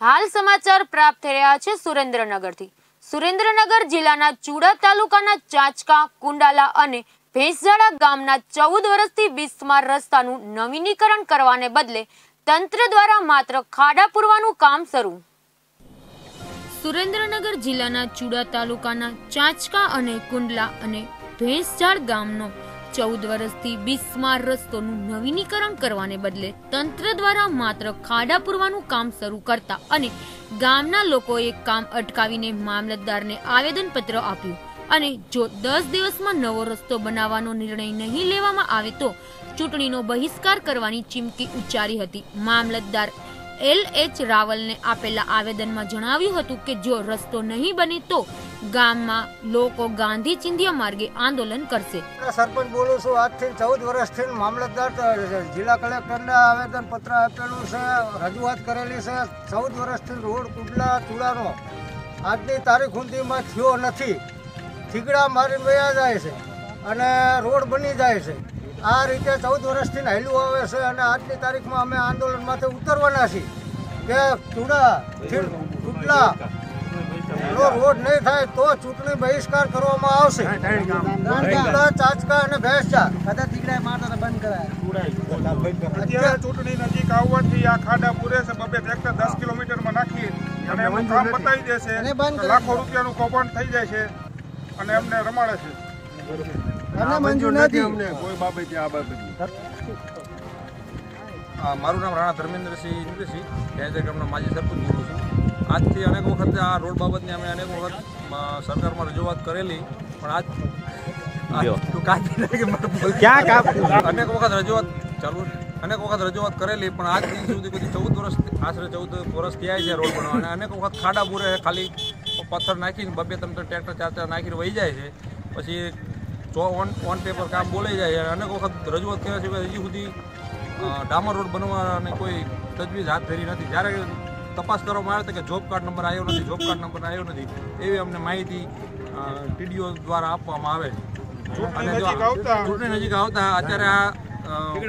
હાલ સમાચાર પ્રાપ્ત થઈ રહ્યા છે સુરેન્દ્રનગરથી. સુરેન્દ્રનગર જિલ્લાના ચુડા તાલુકાના ચાંચકા, કુંડાલા અને ભેંસજાળા ગામના ચૌદ વર્ષથી બિસ્માર રસ્તાનું નવીનીકરણ કરવાને બદલે તંત્ર દ્વારા માત્ર ખાડા પૂરવાનું કામ શરૂ. સુરેન્દ્રનગર જિલ્લાના ચુડા તાલુકાના ચાંચકા અને કુંડલા અને ભેંસજાળ ગામનો ચૌદ વર્ષથી બિસ્માર રસ્તોનું નવીનીકરણ કરવાને બદલે તંત્ર દ્વારા માત્ર ખાડા પૂરવાનું કામ શરૂ કરતા અને ગામના લોકોએ કામ અટકાવીને મામલતદારને આવેદનપત્ર આપ્યું. અને જો દસ દિવસમાં નવો રસ્તો બનાવવાનો નિર્ણય નહીં લેવામાં આવે તો ચૂંટણીનો બહિષ્કાર કરવાની ચીમકી ઉચ્ચારી હતી. મામલતદાર એલ એચ રાવલને આપેલા આવેદનમાં જણાવ્યું હતું કે જો રસ્તો નહીં બને તો ગામમાં લોકો ગાંધી ચિંધ્યા માર્ગે આંદોલન કરશે. સરપંચ બોલું છું, આજથી ચૌદ વર્ષથી મામલતદાર જિલ્લા કલેક્ટરને આવેદન પત્ર આપેલું છે, રજૂઆત કરેલી છે. ચૌદ વર્ષથી રોડ કુડલા ચૂડાનો આજની તારીખ સુધીમાં થયો નથી. થીગડા મારી વયા જાય છે અને રોડ બની જાય છે. આ રીતે ચૌદ વર્ષથી હાલ્યું આવે છે અને આજની તારીખમાં અમે આંદોલનમાંથી ઉતરવાના છીએ. કે ચૂડા ચૂંટલા નો રોડ નહીં થાય તો ચૂંટણી બહિષ્કાર કરવામાં આવશે. ચાચકા અને ભેંસચા. કદાચ દીકરા મારતા તો બંધ કરાય. અત્યારે ચૂંટણી નજીક આવવાથી આ ખાડા પૂરે છે બબે ટ્રેક્ટર દસ કિલોમીટરમાં નાખી અને એમનું કામ બતાવી દેશે. અને લાખો રૂપિયાનું કૌભાંડ થઈ જાય છે અને એમને રમાડે છે. અને મંજૂર નથી. કોઈ બાબતે આ બાબતે આ મારું નામ રાણા ધર્મેન્દ્રસિંહ ઇન્દ્રસિંહ. ભેંસર ગામના માજી સરપંચ બોલું છું. આજથી અનેક વખત આ રોડ બાબતની અમે અનેક વખત સરકારમાં રજૂઆત કરેલી. પણ આજ. અનેક વખત રજૂઆત ચાલુ અનેક વખત રજૂઆત કરેલી પણ આજ દિન સુધી બધી ચૌદ વર્ષ આશરે ચૌદ વર્ષ થયા છે રોડ બનાવવા. અને અનેક વખત ખાડા પૂરે ખાલી પથ્થર નાખીને બબે તમે ટ્રેક્ટર ચાર ચાર નાખીને વહી જાય છે. પછી ચો ઓન ઓન પેપર કામ બોલાઈ જાય અનેક વખત રજૂઆત કર્યા છે હજી સુધી ડામર રોડ બનવાની કોઈ તજવીજ હાથ ધરી નથી. જ્યારે તપાસ કરવામાં આવે તો કે જોબ કાર્ડ નંબર આવ્યો નથી જોબ કાર્ડ નંબર આવ્યો નથી. એવી અમને માહિતી ટીડીઓ દ્વારા આપવામાં આવે. અને જો ચૂંટણી નજીક આવતા અત્યારે આ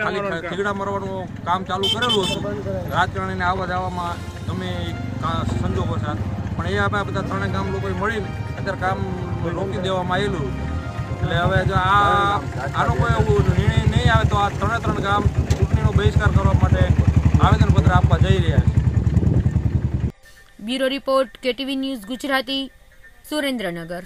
ખાલી થીગડા મરવાનું કામ ચાલુ કરેલું હતું. રાજકારણીને આવવા જવામાં ગમે સંજોગો સાથે પણ એ આપણે બધા ત્રણેય ગામ લોકોએ મળીને અત્યારે કામ રોકી દેવામાં આવેલું. એટલે હવે જો આ આનો કોઈ એવું નિર્ણય નહીં આવે તો આ ત્રણે ત્રણ ગામ ચૂંટણીનો બહિષ્કાર કરવા માટે આવેદનપત્ર આપવા જઈ રહ્યા છે. Bureau report KTV news Gujarati, Surendranagar.